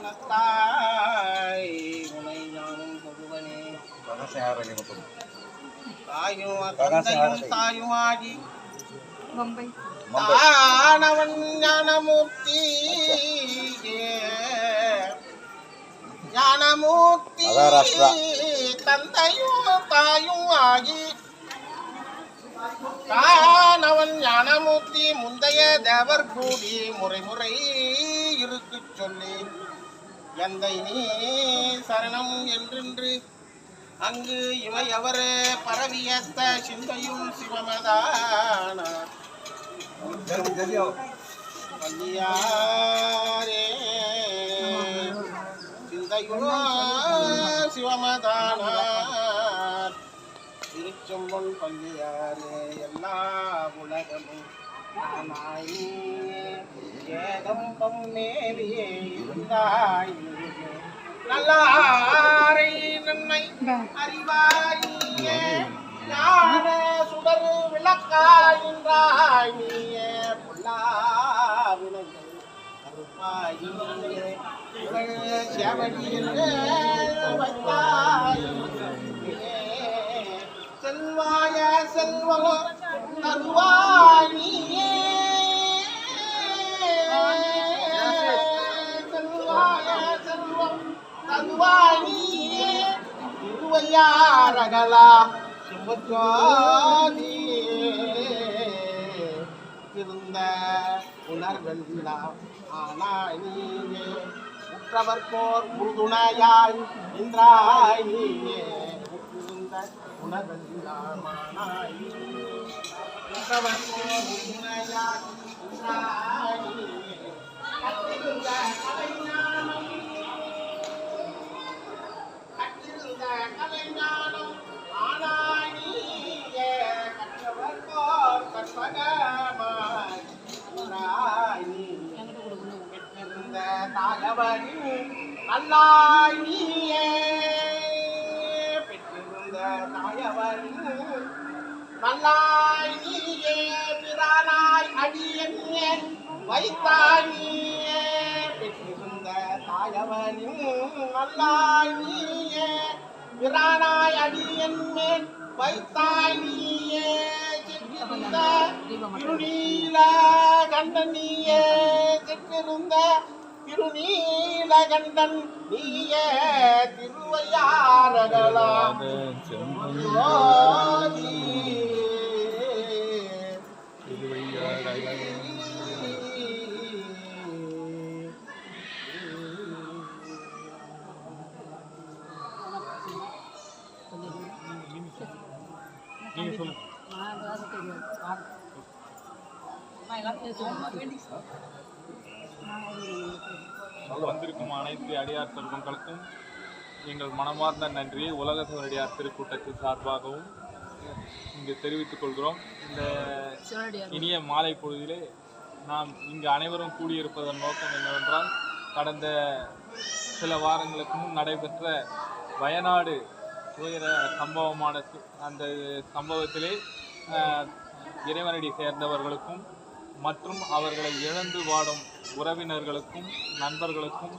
ஞானத்தாய் உனை ஞானம் கொள்வனே தாயும் தந்தையும் தாயும் ஆகி தானவன் ஞானமூர்த்தி ஞானமூர்த்தி. தந்தையும் தாயும் ஆகி தானவன் ஞானமூர்த்தி முந்தைய தேவர் கூடி முறை முறை இருக்கு சொல்லி. எந்தை நீ சரணம் என்றென்று அங்கு இவை பரவியத்த சிந்தையும் சிவமதான. சிந்தையும் சிவமதான. திருச்செம்பொன் பள்ளியாரே எல்லா உலகமும் நானாய். ஏகம்பம் மேவியே இருந்தாய் நல்லாரை நன்மை அறிவாயே ஞான சுடர் விளக்காயின்றாய் நீயே. புல்லா விளங்கு புகழ் செவடியில் தருவாய் நீயே திருவையாரகலா சிவஜோதி திருந்த உணர்வெல்லாம் ஆனாய் நீயே உற்றவர்கோர் உறுதுணையாய் நின்றாய் நீயே. உணர்வெல்லாம் ஆனாய் உறுதுணையாய் நின்றாய் நீயே. கலைஞானம் ஆனாய் கற்றவர் போர் கற்பகமாய் உன்றாய் நீயே. பெற்றிருந்த தாயவரின் நல்லாய் நீயே பிரானாய் பெற்றிருந்த தாயவனின் நல்லாய் நீயே பிரானாய் அடியன் மேல் வைத்தாய் நீயே செற்றிருந்த திருநீல கண்டன் நீயே செற்றிருந்த திருநீல கண்டன் நீயே திருவையாரகலாம். நீங்க சொல்லுங்க. வந்திருக்கும் அனைத்து அடியார் செல்வங்களுக்கும் எங்கள் மனமார்ந்த நன்றியை உலக சிவனடியார் திருக்கூட்டத்தின் சார்பாகவும் இங்கு தெரிவித்துக் கொள்கிறோம். இந்த இனிய மாலை பொழுதிலே நாம் இங்கு அனைவரும் கூடியிருப்பதன் நோக்கம் என்னவென்றால் கடந்த சில வாரங்களுக்கு முன் நடைபெற்ற வயநாடு துயர சம்பவமான அந்த சம்பவத்திலே இறைவனடி சேர்ந்தவர்களுக்கும் மற்றும் அவர்களை இழந்து வாடும் உறவினர்களுக்கும் நண்பர்களுக்கும்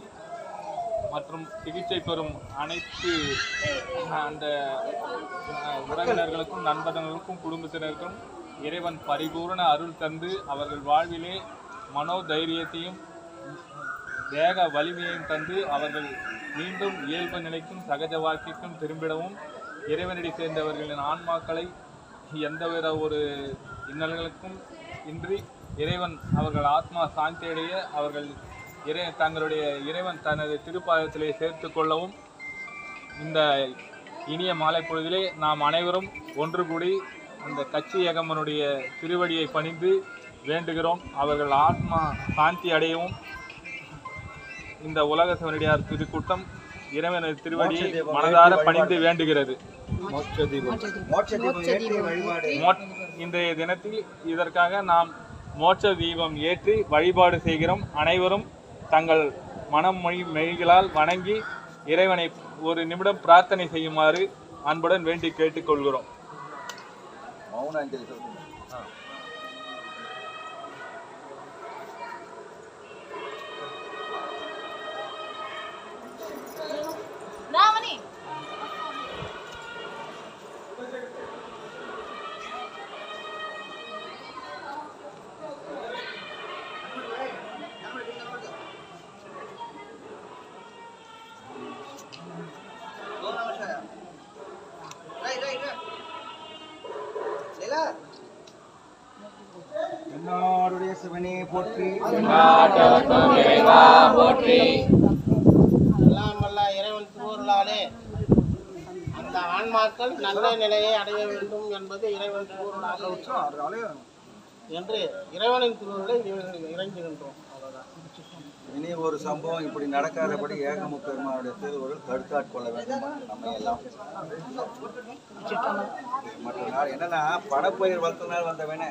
மற்றும் சிகிச்சை பெறும் அனைத்து அந்த உறவினர்களுக்கும் நண்பர்களுக்கும் குடும்பத்தினருக்கும் இறைவன் பரிபூரண அருள் தந்து அவர்கள் வாழ்விலே மனோதைரியத்தையும் தேக வலிமையையும் தந்து அவர்கள் மீண்டும் இயல்பு நிலைக்கும் சகஜ வாழ்க்கைக்கும் திரும்பிடவும் இறைவனடி சேர்ந்தவர்களின் ஆன்மாக்களை எந்தவித ஒரு இன்னல்களுக்கும் இன்றி இறைவன் அவர்கள் ஆத்மா சாந்தியடைய அவர்கள் இறை தங்களுடைய இறைவன் தனது திருப்பாதத்திலே சேர்த்து கொள்ளவும் இந்த இனிய மாலை பொழுதிலே நாம் அனைவரும் ஒன்று கூடி அந்த கட்சி ஏகமனுடைய திருவடியை பணிந்து வேண்டுகிறோம். அவர்கள் ஆத்மா சாந்தி அடையவும் இந்த உலக சிவனடியார் திருக்கூட்டம் இறைவனது திருவடியை மனதார பணிந்து வேண்டுகிறது. இன்றைய தினத்தில் இதற்காக நாம் மோட்ச தீபம் ஏற்றி வழிபாடு செய்கிறோம். அனைவரும் தங்கள் மனம் மொழி மெய்களால் வணங்கி இறைவனை ஒரு நிமிடம் பிரார்த்தனை செய்யுமாறு அன்புடன் வேண்டி கேட்டுக்கொள்கிறோம். மௌன அஞ்சலி சொல்லுங்க போற்றி. எல்லாம் வல்ல இறைவன் திருவருளாலே அந்த ஆன்மாக்கள் நல்ல நிலையை அடைய வேண்டும் என்பது இறைவன் திருவருளாலே. என்று இறைவனின் திருவருளை அவ்வளவுதான். இனி ஒரு சம்பவம் இப்படி நடக்காதபடி ஏகமு பெருமானுடைய திருவருள் தடுத்தாட்கொள்ள வேண்டும் நம்ம எல்லாம். மற்ற நாள் என்னன்னா படப்பயிர் வளர்த்த நாள் வந்தவனே